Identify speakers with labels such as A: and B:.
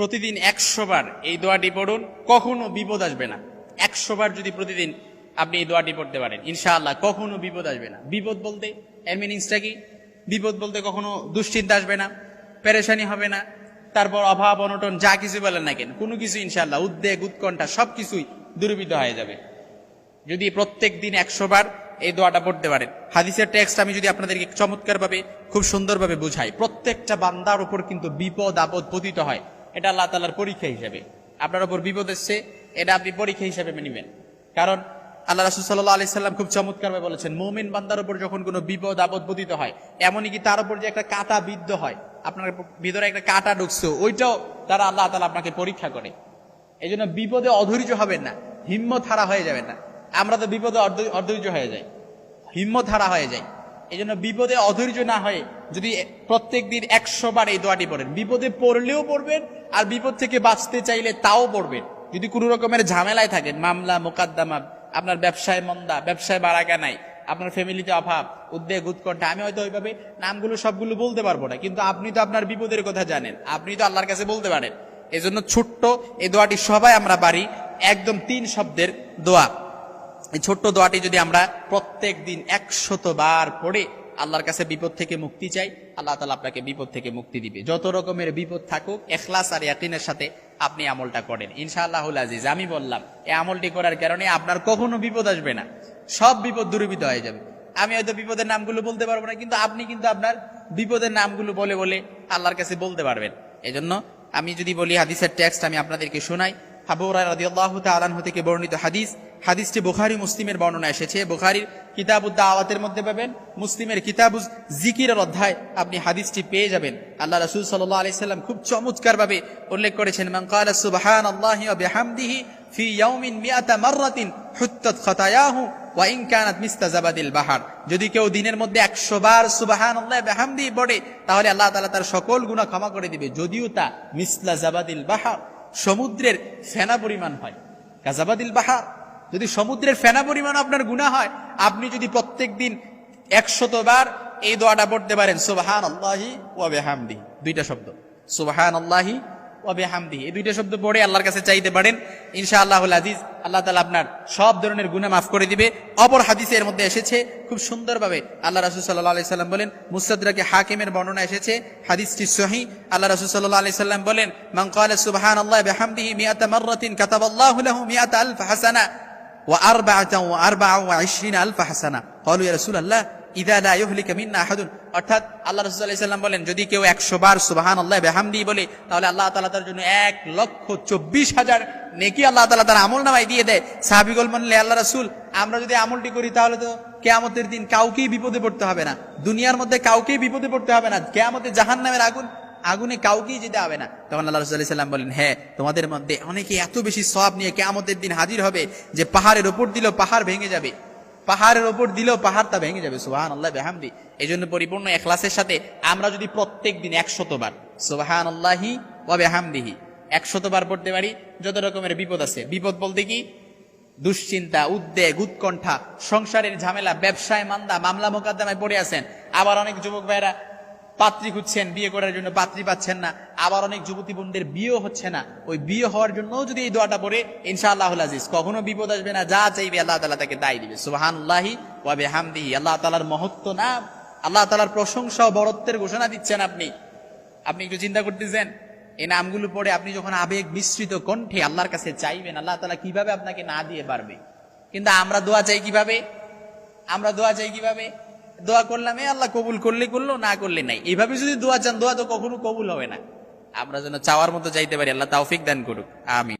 A: প্রতিদিন একশো বার এই দোয়াটি পড়ুন, কখনো বিপদ আসবে না। একশো বার যদি প্রতিদিন আপনি এই দোয়াটি পড়তে পারেন, ইনশাআল্লাহ কখনো বিপদ আসবে না। বিপদ বলতে, এর মিনিংসটা কি? বিপদ বলতে কখনো দুশ্চিন্তা আসবে না, পেরেশানি হবে না, তারপর অভাব, অনটন, যা কিছু বলেন না কেন, কোনো কিছু ইনশাআল্লাহ উদ্বেগ, উৎকণ্ঠা সব কিছুই দূরীভূত হয়ে যাবে। যদি প্রত্যেক দিন একশো বার এই দোয়াটা পড়তে পারেন, হাদিসের টেক্সট আমি যদি আপনাদেরকে চমৎকারভাবে, খুব সুন্দরভাবে বুঝাই, প্রত্যেকটা বান্দার উপর কিন্তু বিপদ, আপদ পতিত হয়। এটা আল্লাহ তালার পরীক্ষা হিসাবে। আপনার ওপর বিপদ এসছে, এটা আপনি পরীক্ষা হিসাবে মেনে নেবেন। কারণ আল্লাহ রাসুল সাল্লাহ আলি সাল্লাম খুব চমৎকারভাবে বলেছেন, মৌমিন বান্দার উপর যখন কোনো বিপদ আপদ পতিত হয়, এমনই কি তার উপর যে একটা কাটা বিদ্ধ হয়, আপনার ভিতরে একটা কাটা ঢুকছে, ওইটাও তারা আল্লাহ তালা আপনাকে পরীক্ষা করে। এই জন্য বিপদে অধৈর্য হবেন না, হিম্মত হারা হয়ে যাবেন না। আমরা তো বিপদে অধৈর্য হয়ে যাই, হিম্মত হারা হয়ে যায় এই জন্য বিপদে অধৈর্য না হয়ে যদি প্রত্যেক দিন একশো বার এই দোয়াটি পড়েন, বিপদে পড়লেও পড়বেন আর বিপদ থেকে বাঁচতে চাইলে তাও পড়বেন। যদি কোনো রকমের ঝামেলায় থাকেন, মামলা, মোকাদ্দমা, আপনার ব্যবসায় মন্দা, ব্যবসায় বাড়াকা নাই, আপনার ফ্যামিলিতে অভাব, উদ্বেগ, উৎকণ্ঠা, আমি হয়তো ওইভাবে নামগুলো, সবগুলো বলতে পারব না, কিন্তু আপনি তো আপনার বিপদের কথা জানেন, আপনি তো আল্লাহর কাছে বলতে পারেন। এই জন্য ছোট্ট এই দোয়াটি সবাই আমরা পারি, একদম তিন শব্দের দোয়া। এই ছোট্ট দোয়াটি যদি আমরা প্রত্যেক দিন একশত বার পড়ে আল্লাহর কাছে বিপদ থেকে মুক্তি চাই, আল্লাহ তালা আপনাকে বিপদ থেকে মুক্তি দিবে। যত রকমের বিপদ থাকুক এখলাস আর ইয়াকিনের সাথে আপনি আমলটা করেন। ইনশাআল্লাহ আজিজ, আমি বললাম, এই আমলটি করার কারণে আপনার কখনো বিপদ আসবে না। সব বিপদ দূরীভূত হয়ে যাবে। আমি হয়তো বিপদের নামগুলো বলতে পারব না, কিন্তু আপনি কিন্তু আপনার বিপদের নামগুলো বলে বলে আল্লাহর কাছে বলতে পারবেন। এজন্য আমি যদি বলি, হাদিসের টেক্সট আমি আপনাদেরকে শোনাই। থেকে বর্ণিত হাদিস। হাদিসটি মুসলিমের বর্ণনা এসেছে। বুখারীর কিতাবুদ দাওয়াতের মধ্যে পাবেন, মুসলিমের কিতাবুজ জিকিরের অধ্যায় আপনি হাদিসটি পেয়ে যাবেন। আল্লাহ রাসূল সাল্লাম খুব চমৎকার ভাবে উল্লেখ করেছেন ওয়া বিহামদিহি ফি বাহার। যদি কেউ দিনের মধ্যে 100 বার সুবহানাল্লাহ বিহামদি পড়ে, তাহলে আল্লাহ তাআলা তার সকল গুনাহ ক্ষমা করে দিবে। যদিও তা মিসলা জাবাদিল বাহার। সমুদ্রের ফেনা পরিমাণ হয়। কাজাবাদিল বাহার, যদি সমুদ্রের ফেনা পরিমাণ আপনার গুণা হয়, আপনি যদি প্রত্যেক দিন একশতবার এই দোয়াটা পড়তে পারেন সোবাহান আল্লাহি ওয়াবেহামদি দুইটা শব্দ। সোবাহান আল্লাহি ওয়াবেহামদি এই দুইটা শব্দ পড়ে আল্লাহর কাছে চাইতে পারেন ইনশা আল্লাহ আজিজ। আল্লাহ তালা আপনার সব ধরনের গুণা মাফ করে দিবে। অপর হাদিসে এর মধ্যে এসেছে, খুব সুন্দরভাবে আল্লাহ রাসুল সাল্লাহ আলি সাল্লাম বলেন মুসাদ্রাকে হাকিমের বর্ণনা এসেছে, হাদিসটি সহি আল্লাহ রাসুল সাল্লাহ আলি সাল্লাম বলেন মঙ্কাল সুবাহান আল্লাহ বেহামদিহি মিয়াত মরতিন কাতাব মিয়াত আলফ হাসানা ও আর আরবা ও আরবা ও আইসরিন আলফা হাসানা। কলু রসুল আল্লাহ ইদা লা ইউহলিকা মিন্না আহাদুন। অর্থাৎ আল্লাহ রাসূল বলেন, যদি কেউ 100 বার সুবহানাল্লাহ বেহামদি বলে, তাহলে আল্লাহ তাআলা তার জন্য এক লক্ষ 24 হাজার নেকি আল্লাহ তালা তার আমল নামায় দিয়ে দেয়। সাহাবিগল মানলে, আল্লাহ রাসুল, আমরা যদি আমলটি করি তাহলে তো কেয়ামতের দিন কাউকেই বিপদে পড়তে হবে না। দুনিয়ার মধ্যে কাউকেই বিপদে পড়তে হবে না। কেয়ামতের জাহান নামের আগুন, আগুনে কাউকেই যেতে হবে না। তখন আল্লাহ রসুল্লাহ বলেন হ্যাঁ তোমাদের মধ্যে অনেকে এত বেশি সব নিয়ে কেয়ামতের দিন হাজির হবে যে পাহাড়ের ওপর দিলেও পাহাড় ভেঙে যাবে। পাহাড়ের ওপর দিলেও পাহাড়টা ভেঙে যাবে। সুবাহান আল্লাহ বেহামদি। এই জন্য পরিপূর্ণ এখলাসের সাথে আমরা যদি প্রত্যেক দিন একশতবার সুবাহান আল্লাহি ও বেহামদিহি একশতবার পড়তে পারি। যত রকমের বিপদ আছে। বিপদ বলতে কি? দুশ্চিন্তা, উদ্বেগ, উৎকণ্ঠা, সংসারের ঝামেলা, ব্যবসায় মান্দা, মামলা মোকদ্দমায় পড়ে আছেন। আবার অনেক যুবক ভাইরা পাত্রী খুঁজছেন, বিয়ে করার জন্য পাত্রী পাচ্ছেন না। আবার অনেক যুবতী বোনদের বিয়ে হচ্ছে না। ওই বিয়ে হওয়ার জন্য যদি এই দোয়াটা পড়ে ইনশাআল্লাহ আজিজ, কখনো বিপদ আসবে না। যা চাইবে আল্লাহ তালা তাকে দায় দিবে। হামদিহি আল্লাহ তালার মহত্ব না। আল্লাহ তালার প্রশংসা ও বড়ত্বের ঘোষণা দিচ্ছেন আপনি। আপনি একটু চিন্তা করতেছেন এই নামগুলো পড়ে আপনি যখন আবেগ মিশ্রিত কণ্ঠে আল্লাহর কাছে চাইবেন, আল্লাহ তালা কীভাবে আপনাকে না দিয়ে পারবে? কিন্তু আমরা দোয়া চাই কীভাবে? আমরা দোয়া চাই কীভাবে? দোয়া করলাম, এ আল্লাহ, কবুল করলে করল, না করলে নাই। এইভাবে যদি দোয়া চান, দোয়া তো কখনো কবুল হবে না। আমরা যেন চাওয়ার মতো চাইতে পারি, আল্লাহ তাওফিক দান করুক। আমি